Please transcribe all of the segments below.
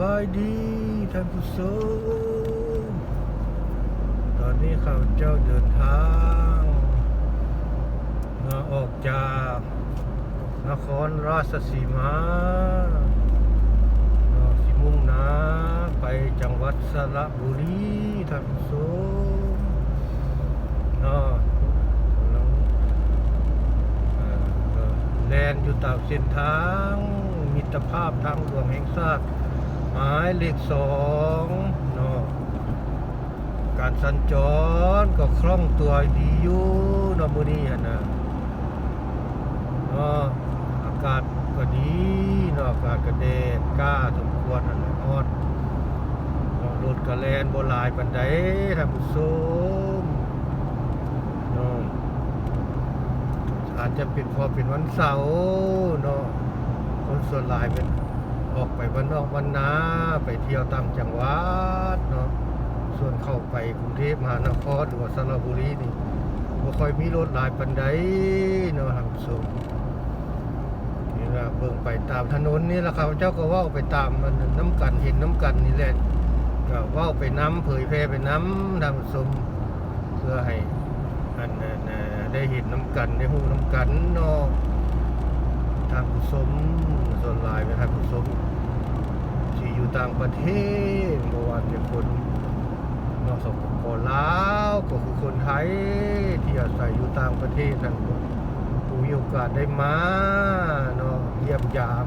บายดีท่านผู้ชมตอนนี้ข้าเจ้าเดินทางมาออกจากนครราชสีมาสิมุ่งนาไปจังหวัดสระบุรีท่านผู้ชมนะกำลังเอ่อก็แลนอยู่ตามเส้นทางมิตรภาพทางหลวงแห่งชาติ หมายเลขสองเนาะการสัญจรก็คล่องตัวดีอยู่เนาะมื้อนี้หั่นน่ะเนาะอากาศก็ดีเนาะอากาศก็แดดกล้าสมควรนั่นแหละฮอดเนาะรถก็แล่นบ่หลายปานใดท่านผู้ชมเนาะอาจจะเป็นพอเป็นวันเสาร์เนาะคนส่วนหลายเป็น ออกไปวันนอกวันนาไปเที่ยวต่างจังหวัดเนาะส่วนเข้าไปกรุงเทพมหานครหรือว่าสระบุรีนี่บ่ค่อยมีรถหลายปันใดเนาะทางสูงนี่ละเบิ่งไปตามถนนนี่ละครับเจ้าก็ว้าไปตามมันน้ำกันเห็นน้ำกันนี่แหละก็ว้าไปน้ำเผยแพร่ไปน้ำทางสมเพื่อให้อันนั้นได้เห็นน้ำกันได้หูน้ำกันเนาะทางผู้ชมส่วนลายเป็นทางผู้ชม ต่างประเทศเมื่อวานเป็นคนนอกสปปลาวก็คือคนไทยที่อาศัยอยู่ต่างประเทศนั่นก็ผู้มีโอกาสได้มาเนาะเยี่ยมยาม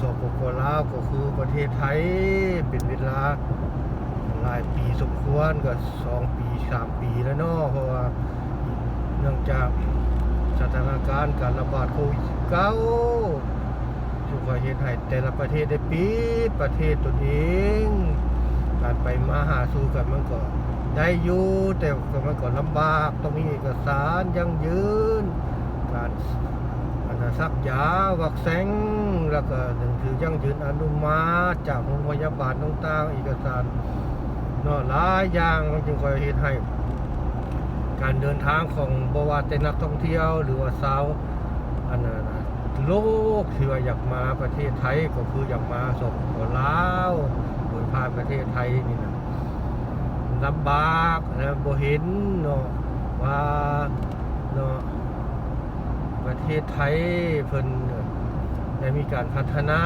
สปปลาวก็คือประเทศไทยเป็นเวลาหลายปีสมควรก็สองปีสามปีแล้วเนาะเพราะว่าเนื่องจากสถานการณ์การระบาดโควิด19ทุก ประเทศให้แต่ละประเทศได้ปิดประเทศตนเอง การไปมาหาสู่กันมันก็ได้อยู่แต่ก็มันก็ลำบากต้องมีเอกสารยังยืน การอันนั้นซักยาวัคซีนแล้วก็หนังสือยังยืนอนุมัติจากโรงพยาบาลต่างๆเอกสารเนาะหลายอย่างมันจึงคอยเฮ็ดให้ การเดินทางของบว่าแต่นักท่องเที่ยว หรือว่าสาวอันนั้น โลกที่ว่าอยากมาประเทศไทยก็คืออยากมาสปปลาวโดยผ่านประเทศไทยนี่นะลำบากนะบ่เห็นเนาะว่าเนาะประเทศไทยเพิ่นได้มีการพัฒนา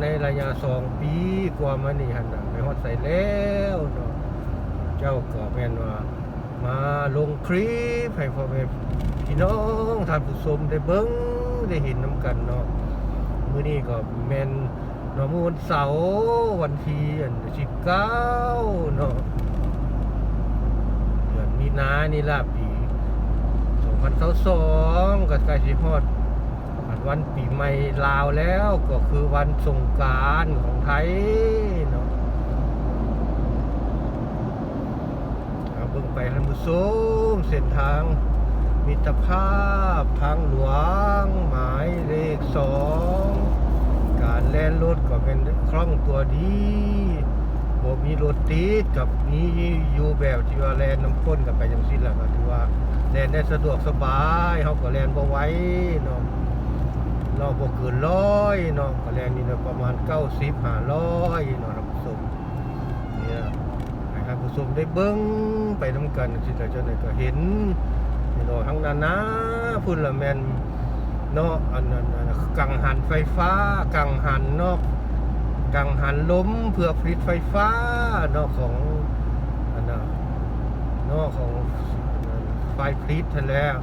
ในระยะสองปีกว่ามานี่หันนะไปฮอดใส่แล้วเนาะเจ้าก็แม่นว่ามาลงคลิปให้พ่อแม่พี่น้องท่านผู้ชมได้เบิ่ง ได้เห็นน้ำกันเนาะมื้อนี้ก็แม่นเนาะมื้อวันเสาร์วันที่อัน19เนาะเดือนมีนานี่ล่ะปี2022ก็ใกล้สิฮอดวันปีใหม่ลาวแล้วก็คือวันสงกรานต์ของไทยเนาะเอาเบิ่งไปท่านผู้ชมเส้นทาง มิตรภาพทางหลวง หมายเลขสองการแล่นรถก็เป็นคล่องตัวดีบ่มีรถติดกับมีอยู่แบบที่ว่าแล่นน้ำข้นกับไปจังซี่แหละก็ถือว่าแล่นได้สะดวกสบายเฮาก็แล่นบ่ไหวเนาะเราบ่เกินร้อยเนาะก็แล่นนี่ประมาณ90 500เนาะท่านผู้ชมเนี่ยให้ท่านผู้ชมได้เบิ้งไปน้ำกันสิแต่เจ้าหน่อยก็เห็น นี่เนาะทั้งนั้นนะพุ่นละแมนเนาะอันนั้นอันกังหันไฟฟ้า กังหันเนาะกังหันล้มเพื่อผลิตไฟฟ้าเนาะของอันนั้นเนาะของไฟผลิตทันแล้ว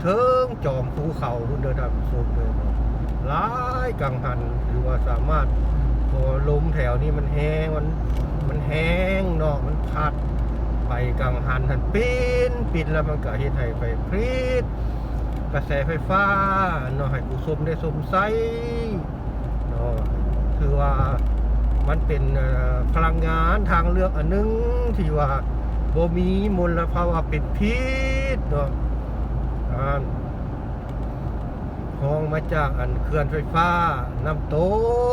เทิงจอมภูเขาคุณเดินทางผู้ชมเลยหลายกังหันหรือว่าสามารถพอลมแถวนี้มันแห้งมันมันแห้งเนาะมันพัด ไปกังหันหันปินปินแล้วมันก็เฮ็ดให้ไปพลิดกระแสไฟฟ้าเนาะให้ผู้ชมได้สมใสเนาะคือว่ามันเป็นพลังงานทางเลือกอันหนึงที่ว่าบ่มีมลภาวะเป็นพิษเนาะอ่าห้องมาจากอันเขื่อนไฟฟ้าน้ำต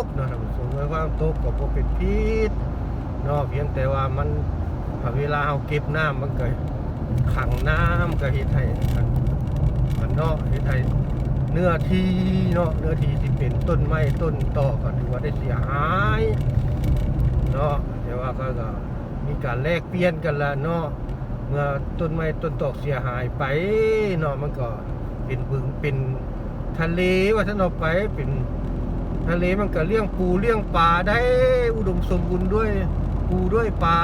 กเนาะท่านผู้ชมไว้ว่าน้ำตกก็บ่เป็นพิษเนาะเพียงแต่ว่ามัน เวลาเราเก็บน้ำมันก็ขังน้ำก็เฮ็ดให้มันมันเนาะเฮ็ดให้เนื้อที่เนาะเนื้อที่ที่เป็นต้นไม้ต้นตอก็ถือว่าได้เสียหายเนาะแต่ว่าก็ก็มีการแลกเปลี่ยนกันละเนาะเมื่อต้นไม้ต้นตอกเสียหายไปเนาะมันก็เป็นบึงเป็นทะเลว่าท่านเอาไปเป็นทะเลมันก็เลี้ยงปูเลี้ยงปลาได้อุดมสมบูรณ์ด้วย ปูด้วยปลา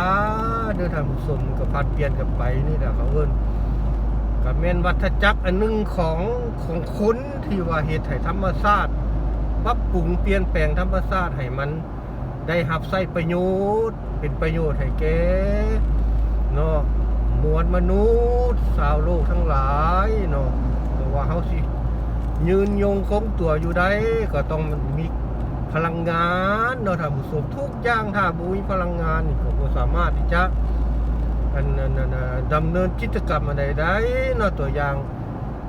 เดินทางสมนก็พัดเปลี่ยนกันไปนี่แหละเขาเอิ้นก็แม่นวัฏจักรอันหนึงของของคนที่ว่าเหตุให้ธรรมชาติปรับปรุงเปลี่ยนแปลงธรรมชาติให้มัน ได้รับใช้ประโยชน์ เป็นประโยชน์ให้แก่เนาะมวลมนุษย์ชาวโลกทั้งหลายเนาะว่าเฮาสิยืนยงคงตัวอยู่ได้ก็ต้องมี พลังงานเนาะท่านผู้ชมทุกอย่างถ้าบ่มีพลังงานนี่ก็สามารถที่จะอันนั้นดำเนินกิจกรรมอะไรได้เนาะตัวอย่าง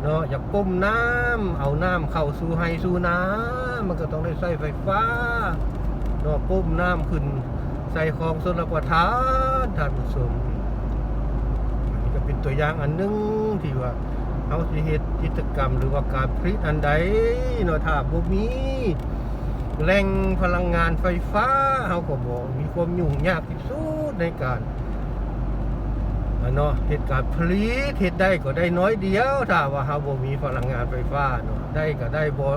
เนาะอยากก้มน้ำเอาน้ำเข้าสู่ให้สู่น้ำมันก็ต้องได้ใช้ไฟฟ้าเนาะก้มน้ำขึ้นใส่ของสนประทานท่านผู้ชมอันนี้ก็เป็นตัวอย่างอันหนึงที่ว่าเอาสิเฮ็ดกิจกรรมหรือว่าการผลิตอันใดเนาะถ้าบ่มี แหล่งพลังงานไฟฟ้าเฮาก็บ่มีความยุ่งยากที่สุดในการอะเนาะเหตุการณ์ผลิตเฮ็ดได้ก็ได้น้อยเดียวถ้าว่าเฮาบ่มีพลังงานไฟฟ้าเนาะได้ก็ได้บ่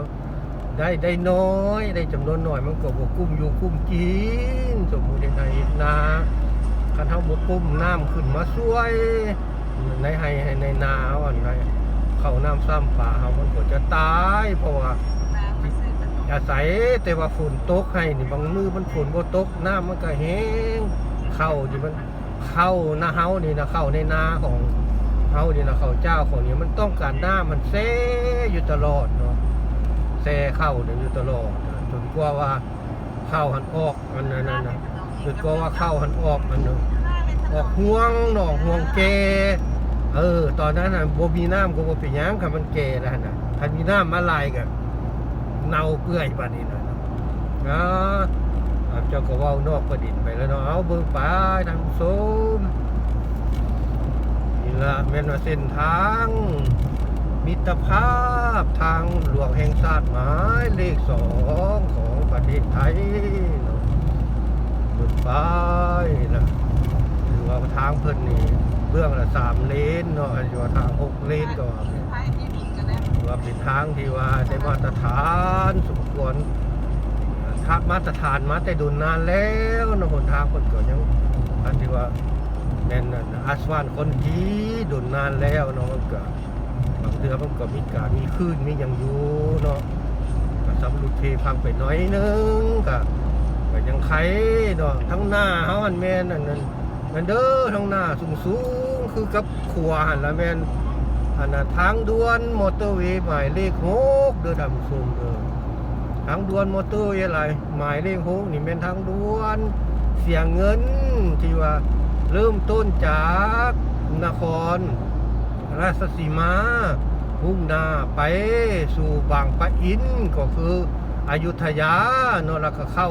ได้ได้น้อยได้จำนวนน้อยมันก็บ่กุ้มอยู่กุ้มกินสมมุติในนาคันเฮาบ่กุ้มน้ำขึ้นมาช่วย ในให้ให้ในนาเฮาอันใดเข้าน้ำซ้ำป่าเฮามันก็จะตายเพราะว่า อาศัยแต่ว่าฝนตกให้นี่บางมือมันฝนบ่ตกน้ำมันก็แห้งเข้าที่มันเข้าหน้าเฮานี่นะเข้าในนาของเฮานี่นะเข้าเจ้าของนี่มันต้องการน้ำมันแซ่อยู่ตลอดเนาะแซ่เข้าเนี่ยอยู่ตลอดจนกว่าว่าเข้าหันออกอันนั้นนะนะจนกว่าว่าเข้าหันออกอันนึงออกห่วงเนาะห่วงแกเออ ตอนนั้นน่ะบ่มีน้ำก็บ่เป็นหยังค่ะมันแก่แล้วน่ะถ้ามีน้ำมาลายก็ เน่าเปื่อยปานนี้นะนะอ่าเจ้าก็ว้านอกประดิษฐ์ไปแล้วเนาะเอาเบิ่งไปทางผู้ชมนี่ละแม่นว่าเส้นทาง มิตรภาพทางหลวงแห่งชาติหมายเลขสองของประเทศไทยเนาะเบิ่งไปนะหรือว่าทางเพิ่นนี่เบื้องละสามเลนเนาะอยู่ว่าทางหกเลนก็ ว่าเป็นทางที่ว่าได้มาตรฐานสมควรถ้ามาตรฐานมาแต่ดุนนานแล้วนะหนทางคนเก็ยังอันที่ว่าแม่นนั่นอาสวานคนจีดุนนานแล้วเนาะมันก็บางเดือมันก็มีการมีคลื่นมีอย่างอยู่เนาะก็สำรุดเทพังไปน้อยนึงก็ก็ยังไขเนาะทั้งหน้าเฮาอันแม่นนั่นนั่นนั่นเด้อทั้งหน้าสูงสูงคือกับขัวหันละแม่น อันนั้นทางด่วนมอเตอร์เวย์หมายเลขหกเด้อดำซุมเด้อทางด่วนมอเตอร์เวย์อะไรหมายเลขหกนี่เป็นทางด่วนเสียเงินที่ว่าเริ่มต้นจากนคร ราชสีมามุ่งหน้าไปสู่บางปะอินก็คืออยุธยาเนาะแล้วก็เข้า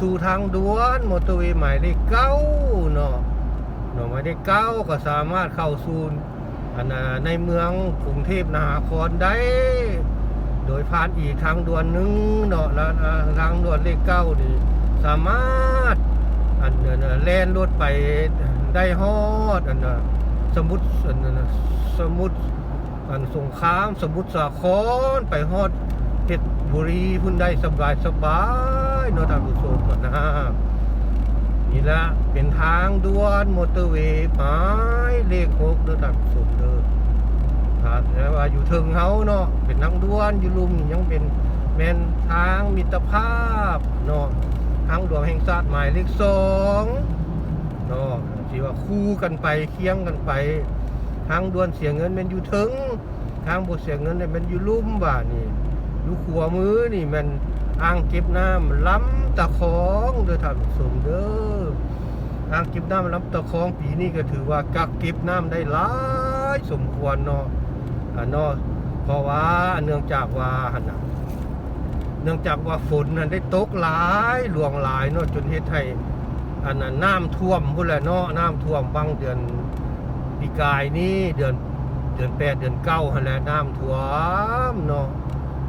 สู่ทางด่วนมอเตอร์เวย์หมายเลขเก้าเนาะเนาะหมายเลขเก้าก็สามารถเข้าสู่ อันน่ะในเมืองกรุงเทพมหานครได้ โดยผ่านอีกทางด่วนหนึ่งเนาะแล้วทางด่วนเลขเก้านี่สามารถอันแล่นรถไปได้ฮอดอันน่ะสมุทรอันนั้นน่ะสมุทรอันสงครามสมุทรสาครไปฮอดเพชรบุรีพุ่นได้สบายสบายเนาะท่านผู้ชมก่อนนะนี่ละเป็นทางด่วนมอเตอร์เวย์หมา เลขหกเด้อท่านผู้ชมเด้อถ้าแต่ว่าอยู่เทิงเฮาเนาะเป็นทางด่วนอยู่ลุมนี่ยังเป็นแม่นทางมิตรภาพเนาะทางหลวงแห่งชาติหมายเลขสองเนาะที่ว่าคู่กันไปเคียงกันไป ทางด่วนเสียเงินเป็นอยู่ถึงทางบ่เสียเงินเนี่ยเป็นอยู่ลุ่มบ่านี่อยู่ขัวมือนี่มันอ่างเก็บน้ำล้ำตะคองเด้อท่านผู้ชมเด้อ อ่างเก็บน้ำล้ำตะคองปีนี้ก็ถือว่ากักเก็บน้ำได้หลายสมควรเนาะอ่าเนาะเพราะว่าเนื่องจากว่าหันะเนื่องจากว่าฝนนั้นได้ตกหลายหลวงหลายเนาะจนเฮ็ดให้อันนั้นน้ำท่วมพุ่นแหละเนาะน้ำท่วมบางเดือนปีกายนี่เดือนเดือนแปดเดือนเก้าหันแหละน้ำท่วมเนาะ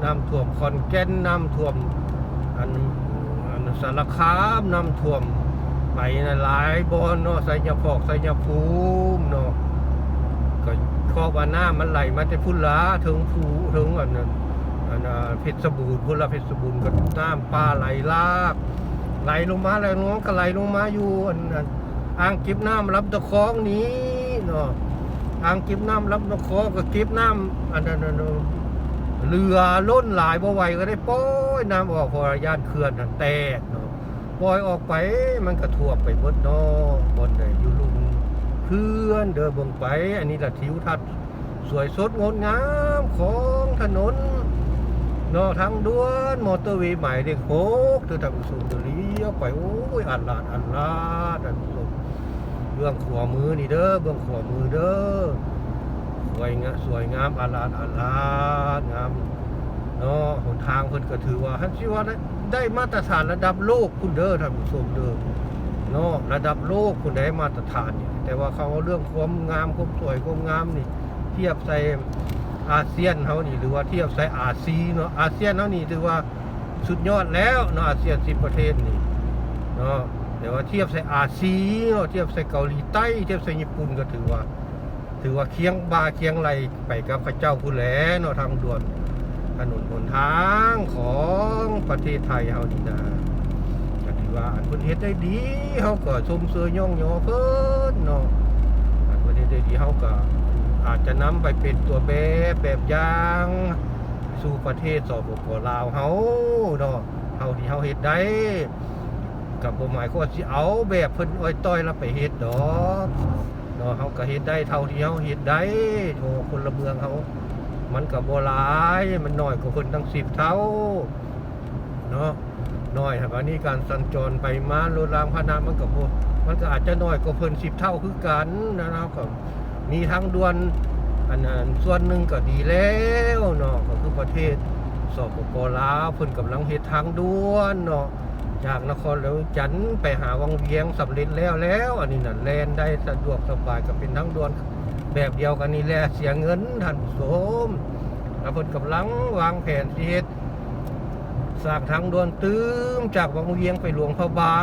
น้ำท่วมขอนแก่นน้ำท่วมอันอันสารคามน้ำท่วม ไปนะหลายบอนเนาะไสยพอกไสยภูมิเนาะก็ขอบว่าน้ามันไหลมาแต่พุ่นละถึงภูถึงอันนั้นอันน่ะเพชรบูรณ์พุ่นละเพชรบูรณ์ก็น้ำปลาไหลลากไหลลงมาไหลลงมาก็ไหลลงมาอยู่อันนั้นอ่างเก็บน้ำรับตะคองนี้เนาะอ่างเก็บน้ำรับตะคองก็เก็บน้ำอันนั้นอันนั้นเรือล้นหลายบ่ไหวก็ได้ป้ยน้ำออกเพอย่านเขื่อนแตก ปล่อยออกไปมันก็ท่วไปเบิดนอบนได้อยู่ลุมเพื่อนเดินเบิ่งไป อันนี้ละทิวทัศน์สวยสดงดงามของถนนนอทางด่วนมอเตอร์เวย์ใหม่เด็กโฮกเธอทำสูงเลี้ยวไปโอ้ยอันลาดอันลาดอันสุดเบื้องขวามือนี่เด้อเบื้องขวามือเด้อสวยงามสวยงามอันลาดอันลาดงามเนาะหนทางเพิ่นก็ถือว่าฮันสิว่าได้ ได้มาตรฐานระดับโลกคุณเด้อท่านผู้ชมเด้อเนาะระดับโลกคุณได้มาตรฐานนี่แต่ว่าเขาเอาเรื่องความงามความสวยความงามนี่ เทียบใส่อาเซียนเฮานี่ หรือว่าเทียบใส่อาซีเนาะอาเซียนเฮานี่ถือว่าสุดยอดแล้วเนาะอาเซียน10ประเทศนี่เนาะแต่ว่าเทียบใส่อาซีเนาะเทียบใส่เกาหลีใต้เทียบใส่ญี่ปุ่นก็ถือว่า ถือว่าเคียงบาเคียงไหลไปกับพระเจ้าผู้แลเนาะทางด่วน ถนนหนทางของประเทศไทยเฮานี่นะก็ถือว่าอันเพิ่นเฮ็ดได้ดีเฮาก็ชมเชยย่องยอเพิ่นเนาะอันเพิ่นเฮ็ดได้ดีเฮาก็อาจจะนำไปเป็นตัวแบบแบบอย่างสู่ประเทศสปปลาวเฮาเนาะเฮาที่เฮาเฮ็ดได้กับบ่หมายความสิเอาแบบเพิ่นอ้อยต้อยแล้วไปเฮ็ดดอกเนาะเฮาก็เฮ็ดได้เท่าที่เฮาเฮ็ดได้โธ่คนละเมืองเฮา มันกับโบหลาย มันน้อยกว่าคนตั้งสิบเท่าเนาะน้อยครับอันนี้การสัญจรไปมารถรางพานะมันกับโบมันก็อาจจะน้อยกว่าเพิ่นสิบเท่าคือกันนะครับก็มีทางด่วนอันนั้นส่วนหนึ่งก็ดีแล้วเนาะก็คือประเทศสปปลาวเพิ่นกำลังเฮ็ดทางด่วนเนาะจากนครหลวจันทน์ไปหาวังเวียงสำเร็จแล้วแล้ว อันนี้น่ะแลนได้สะดวกสบายก็เป็นทางด่วน แบบเดียวกันนี่แหละเสียเงินท่านผู้ชมแล้วเพิ่นกำลังวางแผนสิเฮ็ดสร้างทางด่วนตื้มจากวังเวียงไปหลวงพระบา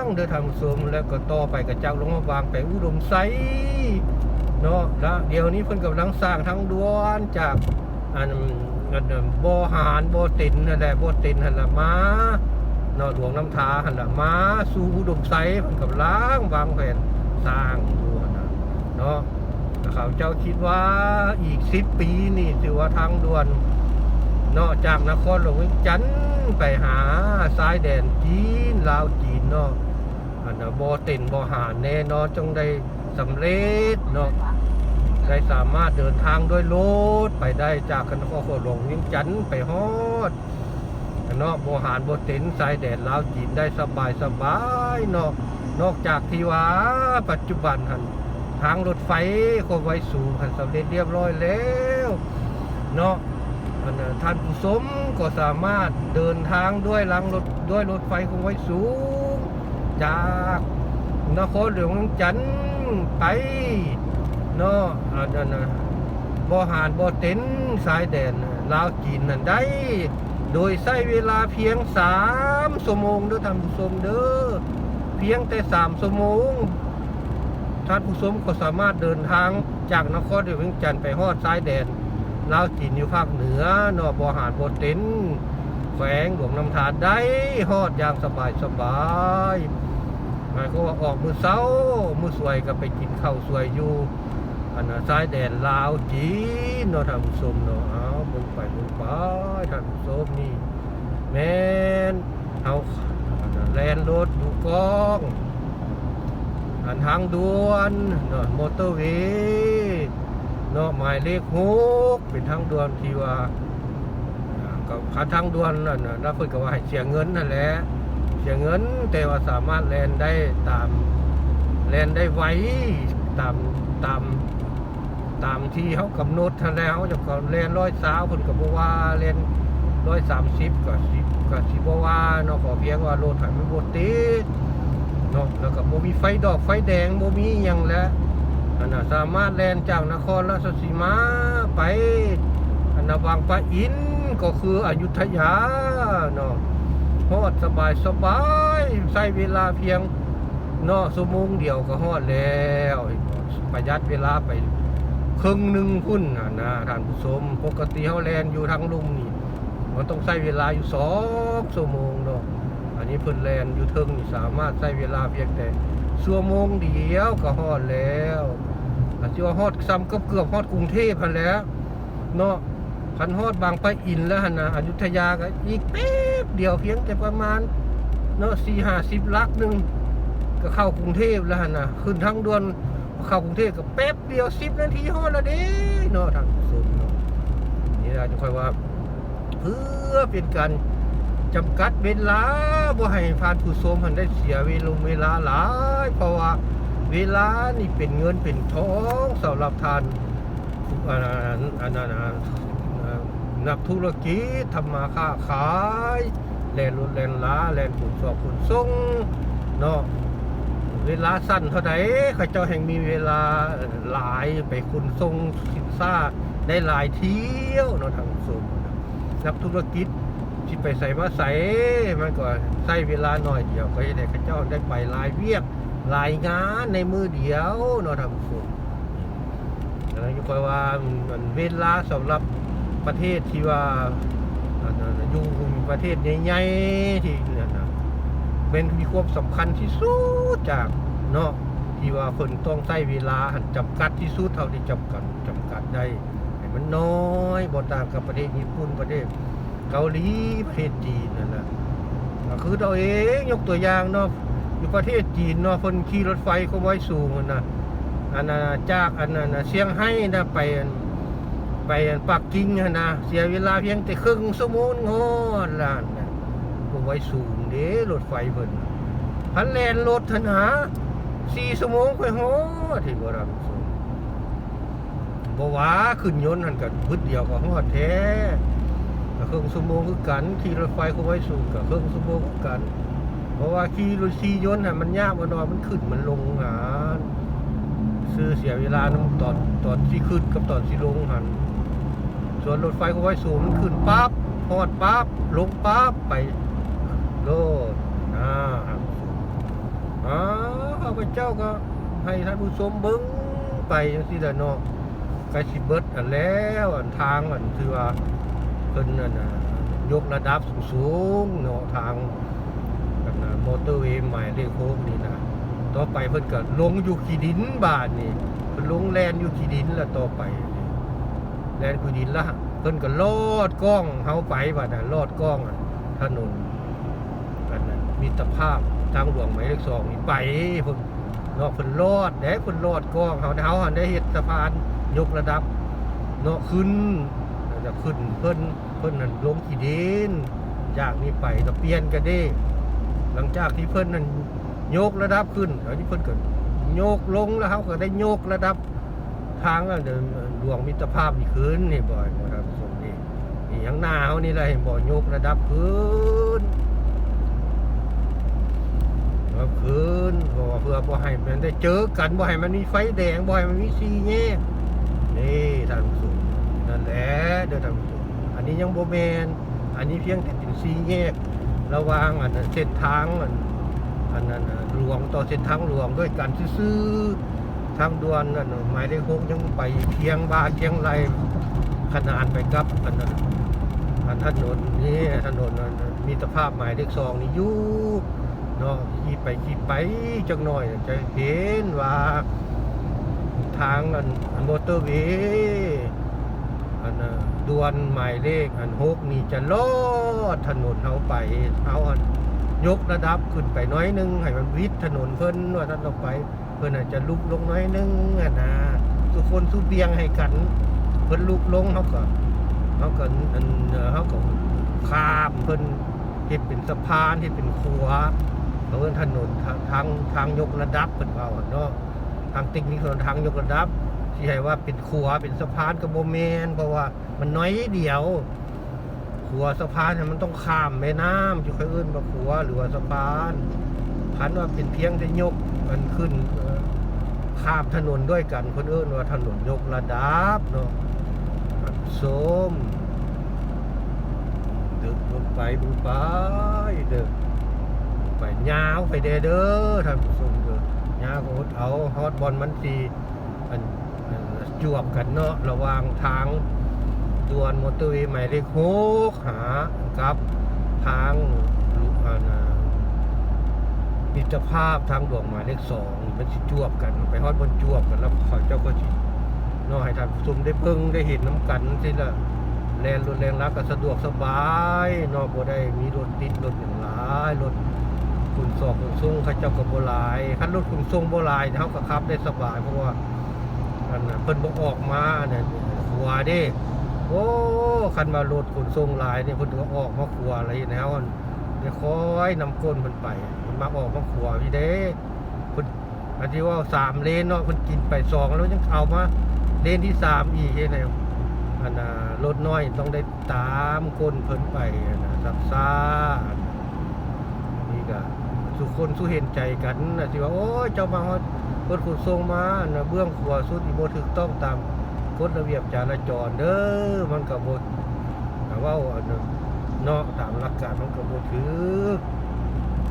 งเด้อท่านผู้ชมแล้วก็ต่อไปก็จากหลวงพระบางไปอุดมไซเนาะแล้วเดี๋ยวนี้เพิ่นกำลังสร้างทางด่วนจากอันอันบ่อหารบ่อตินนั่นแหละบ่อตินหันละมาเนาะหลวงน้ำทาหันละมาสู่อุดมไซเพิ่นกำลังวางแผนสร้างด่วนเนาะ เขาเจ้าคิดว่าอีกสิบปีนี่ถือว่าทางด่วน นอกจากนครหลวงจันต์ไปหาสายแดนจีนลาวจีนเนาะอันน่ะบ่เต็นบ่หาแน่นอนจงได้สำเร็จเนาะได้สามารถเดินทางด้วยรถไปได้จากนครหลวงวียงจันต์ไปฮอดเนาะบ่หารบ่เต็นสายแดนลาวจีนได้สบายสบายเนาะนอกจากที่ว่าปัจจุบันหัน ทางรถไฟความไวสูงหันสำเร็จเรียบร้อยแล้วเนาะท่านผู้ชมก็สามารถเดินทางด้วยรางรถด้วยรถไฟความไวสูง จากนครหลวงจันทน์ไปเนาะอันนั้นน่ะบ่หารบ่เต็นสายแดนลาวจีนนั่นได้ โดยใช้เวลาเพียง3ชั่วโมงเด้อท่านผู้ชมเด้อเพียงแต่3ชั่วโมง ท่านผู้ชมก็สามารถเดินทางจากนครเวียงจันทน์ไปฮอดซ้ายแดนลาวจีนอยู่ภาคเหนือนอบอหารโบเต็นแขวงหลวงน้ำทานได้ฮอดอย่างสบายสบายหมายความว่าออกมือเช้ามือสวยก็ไปกินข้าวสวยอยู่อันนซ้ายแดนลาวจีนเนาะท่านผู้ชมเนาะเอาบิ่งไปบิ่งไปท่านผู้ชมนี่แมนเอาแลนรถดูกล้อง อันทางด่วนเนาะมอเตอร์เวย์เนาะหมายเลขหกเป็นทางด่วนที่ว่ากับคันทางด่วนนั่นนะเพิ่นก็ว่าให้เสียเงินนั่นแหละเสียเงินแต่ว่าสามารถแลนได้ตามแลนได้ไวตามตามตามที่เขากำหนดทันแล้วจะก็แลนร้อยสาวเพิ่นก็บ่ว่าแลนร้อยสามสิบก็สิบก็สิบว่าเนาะขอเพียงว่ารถให้มันบ่ติด เนาะแล้วก็บ่มีไฟดอกไฟแดงบ่มีหยังแล้วอันน่ะสามารถแล่นจากนครราชสีมาไปอันน่ะบางปะอินก็คืออยุธยาเนาะฮอดสบายสบายใช้เวลาเพียงเนาะชั่วโมงเดียวก็ฮอดแล้วประหยัดเวลาไปครึ่งหนึ่งพุ่นน่ะนะท่านผู้ชมปกติเฮาแลนอยู่ทางลุ่มนี่มันต้องใช้เวลาอยู่สองชั่วโมงเนาะ อันนี้เพิ่นแลนอยู่เทิงนี่สามารถใช้เวลาเพียงแต่ชั่วโมงเดียวก็ฮอดแล้วอาจจะว่าฮอดซ้ำก็เกือบฮอดกรุงเทพพันแล้วเนาะคันฮอดบางปะอินแล้วหั่นนะอยุธยาก็อีกแป๊บเดียวเพียงแต่ประมาณเนาะสี่ห้าสิบลักหนึ่งก็เข้ากรุงเทพแล้วหั่นนะขึ้นทางด่วนเข้ากรุงเทพก็แป๊บเดียวสิบนาทีฮอดแล้วเด้เนาะทางสุดเนาะนี่เราจะค่อยว่าเพื่อเป็นการ จำกัดเวลาบ่ให้ผ่านผู้ชมมันได้เสียเวลาเวลาหลาย เพราะว่าเวลานี่เป็นเงินเป็นทองสำหรับทานอันนั้นอันนั้นอันนั้นนักธุรกิจทำมาค้าขายแลนรถแลนล้าแลนขนส่งขนส่งเนาะเวลาสั้นเท่าไหร่ข้าเจ้าแห่งมีเวลาหลายไปขนส่งสินค้าได้หลายเที่ยวเนาะทางส่งนักธุรกิจ ไปใส่มาใส่มันก็ใช้เวลาหน่อยเดียวก็จะได้ข้าเจ้าได้ไปลายเวียกลายงานในมือเดียวเนาะทางส่งแล้วก็คอยว่ามันเวลาสำหรับประเทศที่ว่าอยู่ประเทศใหญ่ๆที่นั่นนะเป็นมีความสำคัญที่สุดจากเนาะที่ว่าเพิ่นต้องใช้เวลาหันจำกัดที่สุดเท่าที่จำกัดจำกัดได้ให้มันน้อยบ่ต่างกับประเทศญี่ปุ่นประเทศ เกาหลีประเทศจีนนั่นนะก็คือเราเองยกตัวอย่างเนาะอยู่ประเทศจีนเนาะเพิ่นขี่รถไฟเขาไว้สูงนะอันน่ะจากอันนั้นเชียงไฮ้นะไปไปปักกิ่งอะนะเสียเวลาเพียงแต่ครึ่งชั่วโมงงอดล้านนะก็ไว้สูงเด้รถไฟเพิ่นพันแลนรถทันหาสี่ชั่วโมงไปฮอที่บ่รับสูงบ่ว่าขึ้นยนต์หันกันบึดเดียวก็ฮอดแท้ ก็ครึ่องชั่วโมงคือกันขี่รถไฟก็ไว้สูงก็ครึ่องชั่วโมงคือกัน เพราะว่าขี่รถขี่ยนต์น่ะมันยากมันนอยมันขึ้นมันลงหาซื้อเสียเวลานะตอนตอนที่ขึ้นกับตอนที่ลงหันส่วนรถไฟก็ไว้สูงมันขึ้นปั๊บพอดปั๊บลงปั๊บไปโลดอ่าอ่าข้าพเจ้าก็ให้ท่านผู้ชมเบิ้งไปจังซี่ละเนาะไกลสิเบิดอันแล้วอันทางอันคือว่า เพิ่นนั่นนะยกระดับสูงๆเนาะทางมอเตอร์เวย์ใหม่เลขโค้งนี่นะต่อไปเพิ่นก็ลงอยู่ขีดินบาดนี่เพิ่นลงแลนอยู่ขีดินแล้วต่อไปแลนขีดินละเพิ่นก็ลอดกล้องเฮาไปบาดน่ะลอดกล้องถนนอันนั้นมิตรภาพทางหลวงหมายเลขสองนี่ไปเพิ่นนาะเพิ่นลอดเด้เพิ่นลอดกล้องเฮาเฮาหันได้เฮ็ดสะพานยกระดับเนาะขึ้น จะขึ้นเพิ่นเพิ่นนั่นลงขี้ดินจากนี้ไปก็เปลี่ยนกันด้หลังจากที่เพิ่นนั่นโยกระดับขึ้นแล้วที่เพิ่นก็โยกลงแล้วเขาก็ได้โยกระดับทางเดินดวงมิตรภาพนี่ขึ้นนี่บ่อยนะครับส่วนนี้นี่ยังหน้าเขานี่แหละเห็นบ่โยกระดับขึ้นครับขึ้นเพราะว่เพื่อบ่ให้มันได้เจอกันบ่ให้มันมีไฟแดงบ่ให้มันมีสีแยกนี่ท่านผู้ชม นั่นแหละเด้อท่านผู้ชมอันนี้ยังโบแมนอันนี้เพียงแต่เป็นสีแยก ระวางอันนั้นเส้นทางอันอันนั้นหลวงต่อเส้นทางหลวงด้วยกันซื้อทางด่วนนั่นหมายเลขหกยังไปเคียงบาเคียงไรขนานไปกับอันนั้นอันถนนนี่ถนนมีสภาพหมายเลขสองนี่ยู่เนาะขี่ไปขี่ไปจักหน่อยจะเห็นว่าทางอันอันมอเตอร์เวย์ อันด่วนหมายเลขอันหกนี่จะลอดถนนเขาไปเอาอันยกระดับขึ้นไปน้อยนึงให้มันวิดถนนเพิ่นว่าท่านต่อไป เพิ่นอาจจะลุกลงน้อยนึงอะนะทุกคนสู้เบียงให้กัน เพิ่นลุกลงเขาก็เขาก็อันเอ่อเขาก็ข้ามเพิ่นเฮ็ดเป็นสะพานเฮ็ดเป็นขัวเพิ่นถนนทางทางยกระดับเพิ่นว่าเนาะทางเทคนิคขอทางยกระดับ ที่ให้ว่าเป็นขัวเป็นสะพานก็บ่แมนเพราะว่ามันน้อยเดียวขัวสะพานเนี่ยมันต้องข้ามแม่น้ำที่เขาเอื้นว่าขัวหรือว่าสะพานพันว่าเป็นเพียงจะยกมันขึ้นข้ามถนนด้วยกันคนเอื้นว่าถนนยกระดับเนาะส้มเดินลงไปลงไปเด้อไปยาวไปเด้อท่านผู้ชมเด้อยากอดเอาฮอดบอลมันสี จวบกันเนาะระหว่างทางด่วนมอเตอร์เวย์หมายเลขหกหากับทางลุอันน่ะมิตรภาพทางด่วนหมายเลขสองมันสิจวบกัน ไปฮอดบนจวบกันแล้วเขาเจ้าก็สิเนาะให้ท่านผู้ชมได้เบิ่งได้เห็นน้ำกันสิละแลนรถแรงรักก็สะดวกสบายเนาะบ่ได้มีรถติดรถอย่างหลายรถคุณสอบคุณส่งเขาเจ้าก็บ่หลายคันรถคุณส่งบ่หลายเฮาก็ขับได้สบายเพราะว่า อันน่ะเพิ่นบ่ออกมาเนี่ยขัวเด้โอ้คันมารถขนส่งหลายนี่เพิ่นก็ออกมาขัวอะไรแล้วอันเดี๋ยวคอยนำก้นเพิ่นไปมันมาออกมาขัวพี่เด้เพิ่นอันที่ว่าสามเลนเนาะเพิ่นกินไปสองแล้วยังเอามาเลนที่สามอีกเฮ็ดให้อันน่ะรถน้อยต้องได้ตามก้นเพิ่นไปนะซักซ่านี่ก็สุคนสุเห็นใจกันนะสิว่าโอ้เจ้ามาฮอด รถขนส่งมานะเบื้องขวาสุดอีโบถูกต้องตามกฎระเบียบจราจรเด้อมันก็บ่แต่ว่านนั้นเนาะตามหลักการมันก็บ่ถือ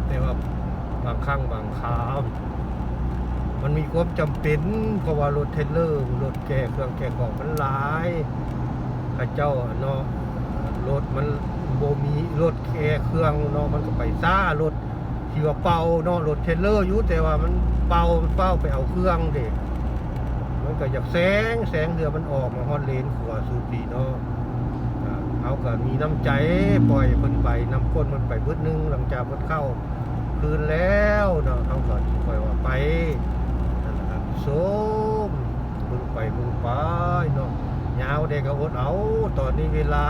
แต่ว่าบางครั้งบางคราวมันมีความจำเป็นเพราะว่ารถเทรลเลอร์รถแก่เครื่องแก่ของมันหลายข้าเจ้าเนาะรถมันโบมีรถแค่เครื่องเนาะมันก็ไปซ่ารถที่ว่าเป่าเนาะรถเทรลเลอร์อยู่แต่ว่ามันเป่าเป่าไปเอาเครื่องเด็กมันก็อยากแสงแสงเรือมันออกมาฮอดเลนขวาสูบดีเนาะเอาก็มีน้ำใจปล่อยมันไปน้ำก้นมันไปเบิดนึงหลังจากมันเข้าคืนแล้วเนาะเขาก็ปล่อยว่าไปนะครับส้มมึงไปมึงไปเนาะยาวเด็กก็อดเอา ตอนนี้เวลา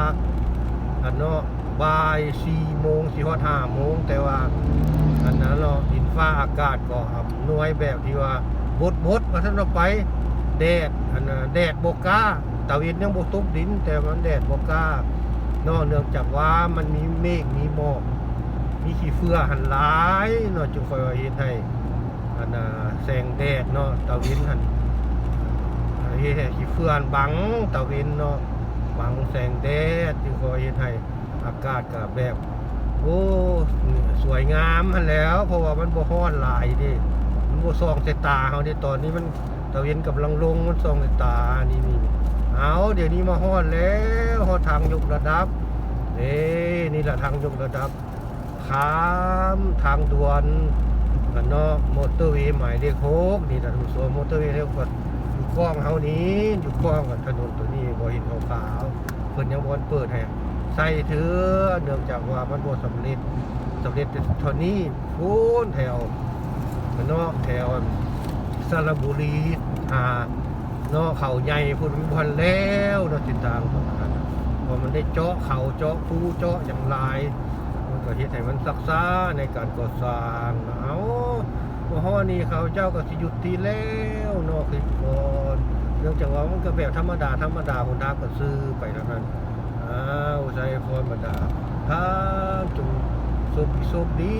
อันเนาะบ่ายสี่โมงสี่ห้าโมงแต่ว่าาะดินฟ้าอากาศก็อำนวยแบบที่ว่าบดบดมาท่านเราไปแดดอันแดดบก้าตะเวนยังบกตกดิน แต่มันแดดบก้าเนอกเนื่องจากว่ามันมีเมฆมีหมอกมีขี้เฟือหันหลายเนาะจึงคอยว่าเฮ็ดให้อันแสงแดดเนาะตะเวนหันเฮ็ดให้ขี้เฟือหันบังตะเวนเนาะบังแสงแดดที่คอยเฮ็ดให้อากาศก็แบบ โอ้สวยงามหันแล้ว เพราะว่ามันบ่ฮ้อนหลายดิมันบ่ส่องใส่ตาเฮาเด้ตอนนี้มันตะเวนกำลังลงมันส่องใส่ตานี่นี่เอาเดี๋ยวนี้มาฮ้อนแล้วฮอดทางยกระดับเอ้นี่แหละทางยกระดับข้ามทางด่วนกันเนาะมอเตอร์เวย์หมายเลข6นี่แหละทุกส่วนมอเตอร์เวย์เลข6อยู่กล้องเฮานี้อยู่กล้องกับถนนตัวนี้บ่เห็นขาวๆเพิ่นยังบ่ทันเปิดให้ ใส่เถือเนื่องจากว่ามันบ่สำเร็จสำเร็จต่เท่านี้พูนแถวเนาะแถวสระบุรีหานาะเขาใหญ่พุ่นมันแล้วเนาะทิศทางตรงนั้นพอมันได้เจาะเขาเจาะภูเจาะอย่างหลายมันก็เฮ็ดให้มันซักซ่าในการก่อสร้างเอาว่าฮอนี่เขาเจ้าก็สิหยุดตีแล้วนอกคลิปก่อนเนื่องจากว่ามันก็แบบธรรมดาธรรมดาคนทางก็ซื้อไปเท่านั้นาวใจพรบรรดาทานจงสุขสุขดี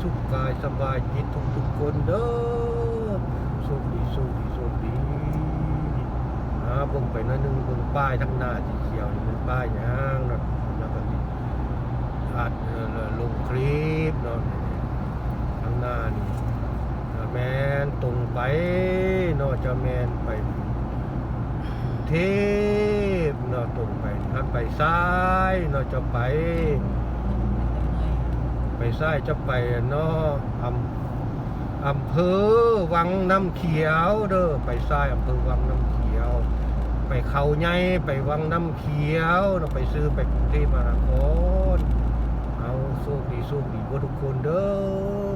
สุขกายสบายจิตทุกทุกคนเด้อสุขดีสุขดีสุขดีอ่าเบิ่งไปนั่นนึงเบิ่งป้ายทั้งหน้าสีเขียวนี่เป็นป้ายยังเนาะแล้วก็สิอัดลงคลิปเนาะข้งหน้านี่จะแมนตรงไปเนอจะแมนไปเทพเนอตรงไป ท่านไปซ้ายเนอจะไป ไปซ้ายจะไปเนออำอำเภอวังน้ำเขียวเด้อไปซ้ายอำเภอวังน้ำเขียว ไปเขาใหญ่ไปวังน้ำเขียวเนาะไปซื้อไปกรุงเทพมหานครเอาโชคดีโชคดีบ่ทุกคนเด้อ